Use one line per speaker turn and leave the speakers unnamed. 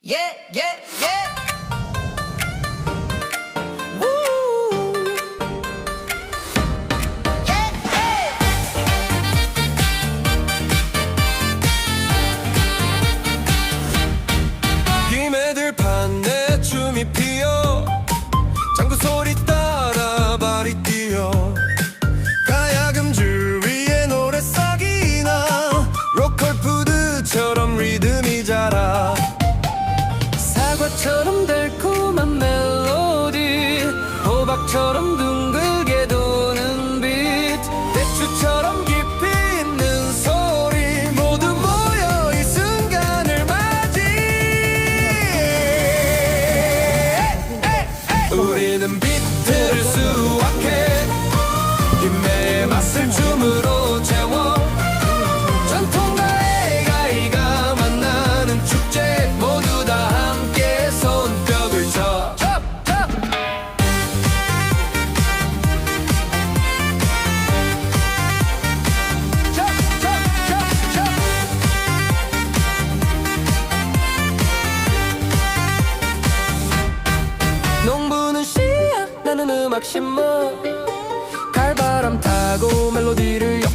Yeah, yeah, yeah.
사과처럼 달콤한 멜로디 호박처럼 둥글게 도는 빛 대추처럼 깊이 있는 소리 모두 모여 이 순간을 맞이해 우리는 비트를 수확해 김매의 맛을 춤으 심어 갈바람 타고 멜로디를